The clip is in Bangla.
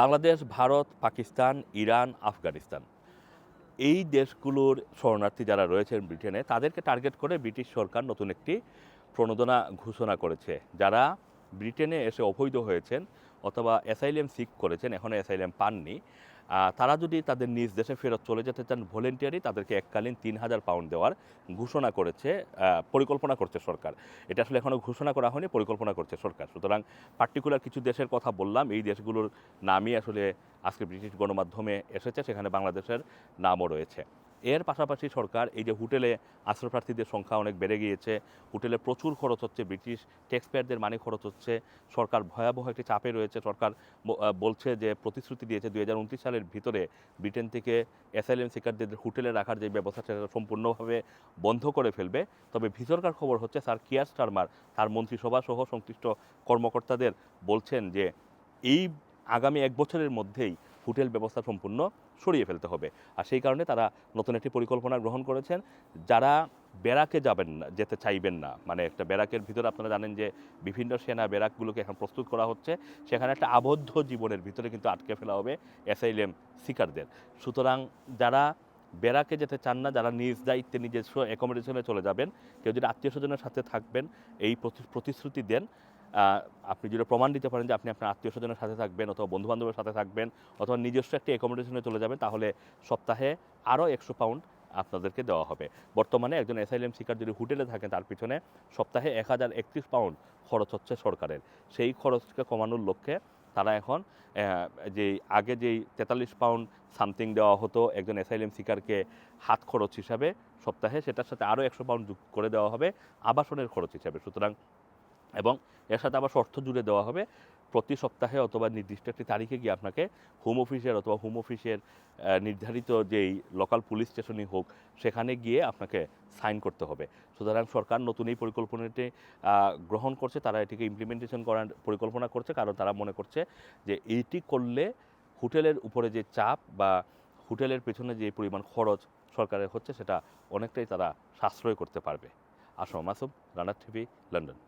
বাংলাদেশ, ভারত, পাকিস্তান, ইরান, আফগানিস্তান। এই দেশগুলোর শরণার্থী যারা রয়েছেন ব্রিটেনে, তাদেরকে টার্গেট করে ব্রিটিশ সরকার নতুন একটি প্রণোদনা ঘোষণা করেছে। যারা ব্রিটেনে এসে অবৈধ হয়েছেন অথবা অ্যাসাইলেম সিক করেছেন এখনও অ্যাসাইলেম পাননি তারা যদি তাদের নিজ দেশে ফেরত চলে যেতে চান ভলেন্টিয়ারি তাদেরকে এককালীন তিন হাজার পাউন্ড দেওয়ার ঘোষণা করেছে পরিকল্পনা করছে সরকার। এটা আসলে এখনও ঘোষণা করা হয়নি, পরিকল্পনা করছে সরকার। সুতরাং পার্টিকুলার কিছু দেশের কথা বললাম, এই দেশগুলোর নামই আসলে আজকে ব্রিটিশ গণমাধ্যমে এসেছে, সেখানে বাংলাদেশের নামও রয়েছে। এর পাশাপাশি সরকার এই যে হোটেলে আশ্রয়প্রার্থীদের সংখ্যা অনেক বেড়ে গিয়েছে, হোটেলে প্রচুর খরচ হচ্ছে, ব্রিটিশ ট্যাক্সপেয়ারদের মানে খরচ হচ্ছে, সরকার ভয়াবহ একটি চাপে রয়েছে, সরকার বলছে যে প্রতিশ্রুতি দিয়েছে দুই সালের ভিতরে ব্রিটেন থেকে অ্যাসাইলেম সিকারদের হোটেলে রাখার যে ব্যবস্থা সেটা সম্পূর্ণভাবে বন্ধ করে ফেলবে। তবে ভিতরকার খবর হচ্ছে, স্যার কিয়ার স্টারমার, তার মন্ত্রিসভা সহ সংশ্লিষ্ট কর্মকর্তাদের বলছেন যে এই আগামী এক বছরের মধ্যেই হোটেল ব্যবস্থা সম্পূর্ণ সরিয়ে ফেলতে হবে। আর সেই কারণে তারা নতুন একটি পরিকল্পনা গ্রহণ করেছেন। যারা ব্যারাকে যাবেন না, যেতে চাইবেন না মানে একটা ব্যারাকের ভিতরে আপনারা জানেন যে বিভিন্ন সেনা ব্যারাকগুলোকে এখন প্রস্তুত করা হচ্ছে, সেখানে একটা আবদ্ধ জীবনের ভিতরে কিন্তু আটকে ফেলা হবে অ্যাসাইলেম সিকারদের সুতরাং যারা ব্যারাকে যেতে চান না, যারা নিজ দায়িত্বে, নিজস্ব অ্যাকোমোডেশনে চলে যাবেন, কেউ যদি আত্মীয় স্বজনের সাথে থাকবেন, এই প্রতি- প্রতিশ্রুতি দেন আপনি যদি প্রমাণ দিতে পারেন যে আপনি আপনার আত্মীয় স্বজনের সাথে থাকবেন অথবা বন্ধু বান্ধবের সাথে থাকবেন অথবা নিজস্ব একটি অ্যাকোমোডেশনে চলে যাবেন, তাহলে সপ্তাহে আরও একশো পাউন্ড আপনাদেরকে দেওয়া হবে। বর্তমানে একজন অ্যাসাইলেম শিকার যদি হোটেলে থাকেন, তার পিছনে সপ্তাহে এক হাজার একত্রিশ পাউন্ড খরচ হচ্ছে সরকারের। সেই খরচকে কমানোর লক্ষ্যে তারা এখন যে আগে যেই তেতাল্লিশ পাউন্ড সামথিং দেওয়া হতো একজন অ্যাসাইলেম শিকারকে হাত খরচ হিসাবে, সপ্তাহে সেটার সাথে আরও একশো পাউন্ড যোগ করে দেওয়া হবে আবাসনের খরচ হিসাবে। সুতরাং এবং এর সাথে আবার শর্ত জুড়ে দেওয়া হবে, প্রতি সপ্তাহে অথবা নির্দিষ্ট একটি তারিখে গিয়ে আপনাকে হোম অফিসের অথবা হোম অফিসের নির্ধারিত যেই লোকাল পুলিশ স্টেশনই হোক, সেখানে গিয়ে আপনাকে সাইন করতে হবে। সুতরাং সরকার নতুন এই পরিকল্পনাটি গ্রহণ করছে, তারা এটিকে ইমপ্লিমেন্টেশন করার পরিকল্পনা করছে, কারণ তারা মনে করছে যে এইটি করলে হোটেলের উপরে যে চাপ বা হোটেলের পেছনে যে পরিমাণ খরচ সরকারের হচ্ছে, সেটা অনেকটাই তারা সাশ্রয় করতে পারবে। আসম মাসুম রানার টিভি, লন্ডন।